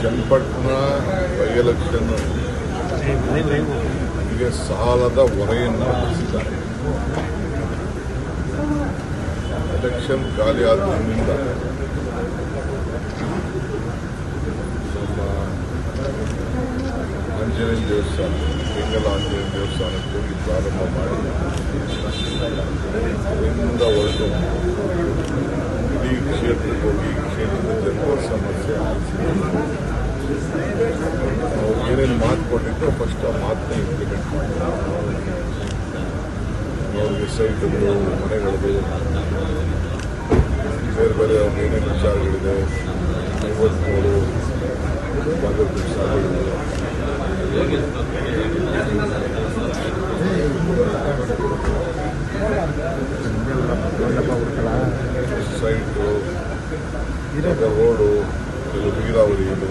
Channapatna by election ಸಾಲದ ಹೊರೆಯನ್ನು ಹೊರಿಸಿದ್ದಾರೆ election ಖಾಲಿ ಆದ್ದರಿಂದ ಆಂಜನೇಯ ದೇವಸ್ಥಾನ ಬೆಂಗಲ ಆಂಜನೇಯ ದೇವಸ್ಥಾನಕ್ಕೆ ಪ್ರಾರಂಭ ಮಾಡಿ ಹೊರಟು. ಕ್ಷೇತ್ರಕ್ಕೆ ಹೋಗಿ ಸಮಸ್ಯೆ ಅವ್ರು ಏನೇನು ಮಾತು ಕೊಟ್ಟಿದ್ದೋ ಫಸ್ಟ್ ಆ ಮಾತನ್ನ ಇಂಪ್ಲಿಮೆಂಟ್ ಮಾಡಿ ಅವ್ರಿಗೆ ಸೈಟ್ಗಳು ಮನೆಗಳದು ಬೇರೆ ಬೇರೆ ಅವ್ರಿಗೆ ಏನೇನು ವಿಚಾರಗಳಿದೆ ಐವತ್ಮೂರು ಇವಾಗ ರೋಡು ಕೆಲವು ನೀರಾವರಿ ಇದು.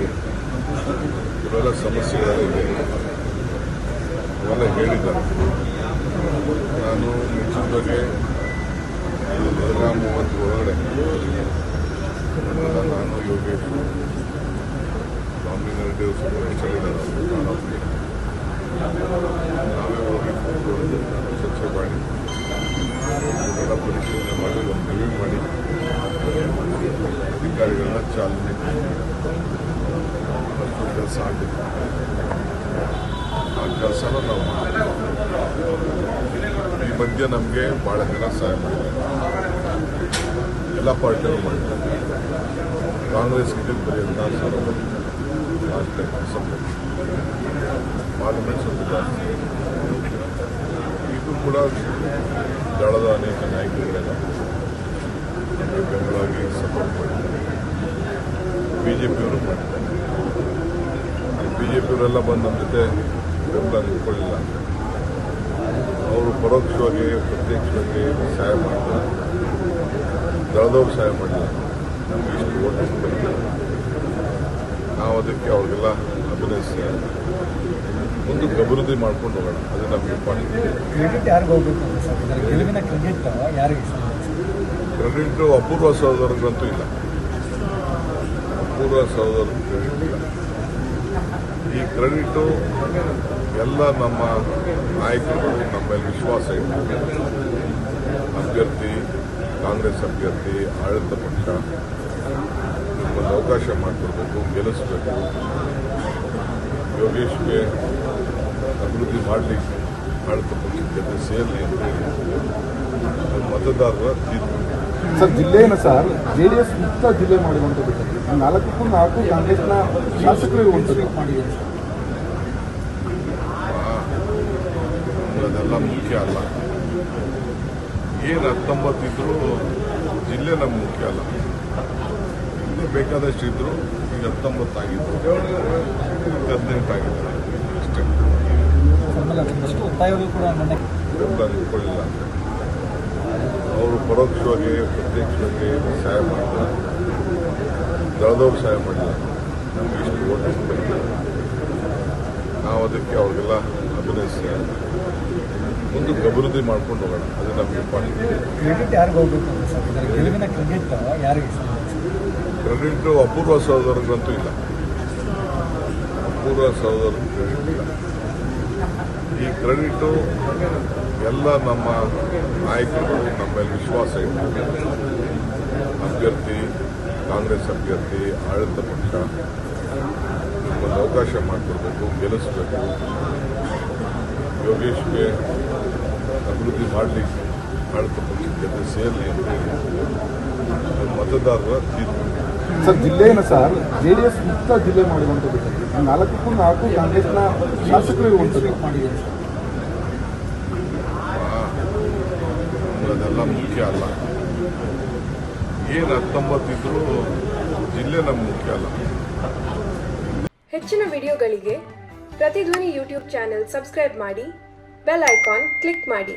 ಇವೆಲ್ಲ ಸಮಸ್ಯೆಗಳಿವೆ ಅವೆಲ್ಲ ಹೇಳಿದ್ದಾರೆ. ನಾನು ಮುಂಚಿನದಾಗೆ ಬಗ್ಗೆ ನೂರ ಮೂವತ್ತು ಒಳಗಡೆ ನಾನು ಯೋಗೇಶ್ ಸ್ವಾಮಿನಾರಾಯಣ ದೇವಸ್ಥಾನ ಹೇಳಿದ್ದಾರೆ ಅಧಿಕಾರಿಗಳನ್ನ ಚಾಲನೆ ಕೆಲಸ ಆಗಿದೆ ಆ ಕೆಲಸನ ನಾವು ಈ ಮಧ್ಯೆ ನಮಗೆ ಭಾಳ ಜನ ಸಹಾಯ ಮಾಡಿದ್ದಾರೆ ಎಲ್ಲ ಪಾರ್ಟಿಗಳು ಮಾಡಿದ್ದಾರೆ ಕಾಂಗ್ರೆಸ್ ಇದಕ್ಕೆ ಬರೀ ಹದಿನಾರು ಸಾವಿರ ಲಾಸ್ಟ್ ಪಾರ್ಲಿಮೆಂಟ್ ಸ್ವಲ್ಪ ಇದು ಕೂಡ ದಳದ ಅನೇಕ ನಾಯಕರುಗಳೆಲ್ಲ ಬೆಂಬಲವಾಗಿ ಸಪೋರ್ಟ್ ಮಾಡಿದ್ದಾರೆ ಬಿ ಜೆ ಪಿಯವರು ಮಾಡಿದ್ದಾರೆ ಬಿ ಜೆ ಪಿಯವರೆಲ್ಲ ಬಂದು ನಮ್ಮ ಜೊತೆ ಬೆಂಬಲ ನಿಂತ್ಕೊಳ್ಳಿಲ್ಲ. ಅವರು ಪರೋಕ್ಷವಾಗಿ, ಪ್ರತ್ಯಕ್ಷವಾಗಿ ಸಹಾಯ ಮಾಡ್ತಾರೆ ದಳದವ್ರು ಸಹಾಯ ಮಾಡಿಲ್ಲ. ನಮಗೆ ಇಷ್ಟು ಓಟ್ ನಾವು ಅದಕ್ಕೆ ಅವ್ರಿಗೆಲ್ಲ ಅಭಿನಯಿಸಿ ಒಂದು ಅಭಿವೃದ್ಧಿ ಮಾಡ್ಕೊಂಡು ಹೋಗೋಣ. ಅದು ನಮಗೆ ಕ್ರೆಡಿಟ್ ಯಾರಿಗೆ ಹೋಗ್ಬೇಕು ಗೆಲುವಿನ ಕ್ರೆಡಿಟ್ ಯಾರಿಗೆ ಕ್ರೆಡಿಟ್ ಅಪೂರ್ವ ಸಹೋದರರಿಗಂತೂ ಇಲ್ಲ ಅಪೂರ್ವ ಸಹೋದರ ಕ್ರೆಡಿಟ್ ಇಲ್ಲ ಈ ಕ್ರೆಡಿಟು ಎಲ್ಲ ನಮ್ಮ ನಾಯಕರುಗಳು ನಮ್ಮ ಮೇಲೆ ವಿಶ್ವಾಸ ಇಟ್ಟು ಅಭ್ಯರ್ಥಿ ಕಾಂಗ್ರೆಸ್ ಅಭ್ಯರ್ಥಿ ಆಡಳಿತ ಪಕ್ಷ ಒಂದು ಅವಕಾಶ ಮಾಡಿಕೊಡ್ಬೇಕು ಗೆಲ್ಲಿಸಬೇಕು ಯೋಗೇಶ್ಗೆ ಅಭಿವೃದ್ಧಿ ಮಾಡಲಿಕ್ಕೆ ಆಡಳಿತ ಪಕ್ಷದ ಜೊತೆ ಸೇರಲಿ ಅಂತ ಹೇಳಿ ಅದು ಮತದಾರರ ತೀರ್ಪು ಸರ್ ಜಿಲ್ಲೆಯನ್ನು ಸರ್ ಜೆ ಡಿ ಎಸ್ ಮುಕ್ತ ಜಿಲ್ಲೆ ಮಾಡಿರುವಂಥದ್ದು ನಾಲ್ಕಕ್ಕೂ ನಾಲ್ಕು ಕಾಂಗ್ರೆಸ್ನ ಶಾಸಕರು ಇರುವಂಥದ್ದು. ಮಾಡಿದ್ದಾರೆ ಅದೆಲ್ಲ ಮುಖ್ಯ ಅಲ್ಲ. ಏನು ಹತ್ತೊಂಬತ್ತು ಇದ್ರು ಜಿಲ್ಲೆ ನಮ್ಗೆ ಮುಖ್ಯ ಅಲ್ಲ. ಇನ್ನೂ ಬೇಕಾದಷ್ಟು ಇದ್ರು ಈಗ ಹತ್ತೊಂಬತ್ತು ಆಗಿತ್ತು. ಈಗ ಹದಿನೆಂಟು ಅಷ್ಟೇ. ಒತ್ತಾಯಗಳು ಕೂಡ ನಿಂತ್ಕೊಳ್ಳಿಲ್ಲ ಅವರು ಪರೋಕ್ಷವಾಗಿ ಪ್ರತ್ಯಕ್ಷವಾಗಿ ಸಹಾಯ ಮಾಡ್ತಾರೆ. ದಳದವ್ರು ಸಹಾಯ ಮಾಡಿಲ್ಲ ನಮಗೆ ಇಷ್ಟು ಓಟ್ ನಾವು ಅದಕ್ಕೆ ಅವ್ರಿಗೆಲ್ಲ ಅಭಿನಯಿಸಿ ಮುಂದಕ್ಕೆ ಅಭಿವೃದ್ಧಿ ಮಾಡ್ಕೊಂಡು ಹೋಗೋಣ. ಅದು ನಮಗೆ ಕ್ರೆಡಿಟ್ ಯಾರಿಗೆ ಹೋಗ್ಬೇಕು ಕ್ರೆಡಿಟ್ ಯಾರಿಗೆ ಕ್ರೆಡಿಟ್ ಅಪೂರ್ವ ಸಹೋದರಂತೂ ಇಲ್ಲ. ಅಪೂರ್ವ ಸಹೋದರ ಕ್ರೆಡಿಟ್ ಇಲ್ಲ. ಈ ಕ್ರೆಡಿಟು ಎಲ್ಲ ನಮ್ಮ ನಾಯಕರು ನಮ್ಮಲ್ಲಿ ಮೇಲೆ ವಿಶ್ವಾಸ ಇತ್ತು. ಅಭ್ಯರ್ಥಿ, ಕಾಂಗ್ರೆಸ್ ಅಭ್ಯರ್ಥಿ, ಆಡಳಿತ ಪಕ್ಷ ಒಂದು ಅವಕಾಶ ಮಾಡಿಕೊಡ್ಬೇಕು, ಗೆಲ್ಲಿಸಬೇಕು. ಯೋಗೇಶ್ಗೆ ಅಭಿವೃದ್ಧಿ ಮಾಡಲಿಕ್ಕೆ ಆಡಳಿತ ಪಕ್ಷದ ಜೊತೆ ಸೇರಲಿ ಅಂತ ಮತದಾರರ ತೀರ್ಪು. ಸರ್, ಜಿಲ್ಲೆಯನ್ನು ಸರ್ ಜೆ ಡಿ ಎಸ್ ಮುಕ್ತ ಜಿಲ್ಲೆ ಮಾಡುವಂಥದ್ದು ನಾಲ್ಕಕ್ಕೂ ನಾಲ್ಕು ಕಾಂಗ್ರೆಸ್ನ ಶಾಸಕರು ಇರುವಂಥದ್ದು. ಮಾಡಿದ್ದಾರೆ ಅದೆಲ್ಲ ಮುಖ್ಯ ಅಲ್ಲ. ಏನು ಹತ್ತೊಂಬತ್ತು ಇದ್ರು ಜಿಲ್ಲೆ ನಮ್ಗೆ ಮುಖ್ಯ ಅಲ್ಲ. ಹೆಚ್ಚಿನ ವಿಡಿಯೋಗಳಿಗೆ ಪ್ರತಿಧ್ವನಿ ಯೂಟ್ಯೂಬ್ ಚಾನೆಲ್ ಸಬ್ಸ್ಕ್ರೈಬ್ ಮಾಡಿ, ಬೆಲ್ ಐಕಾನ್ ಕ್ಲಿಕ್ ಮಾಡಿ.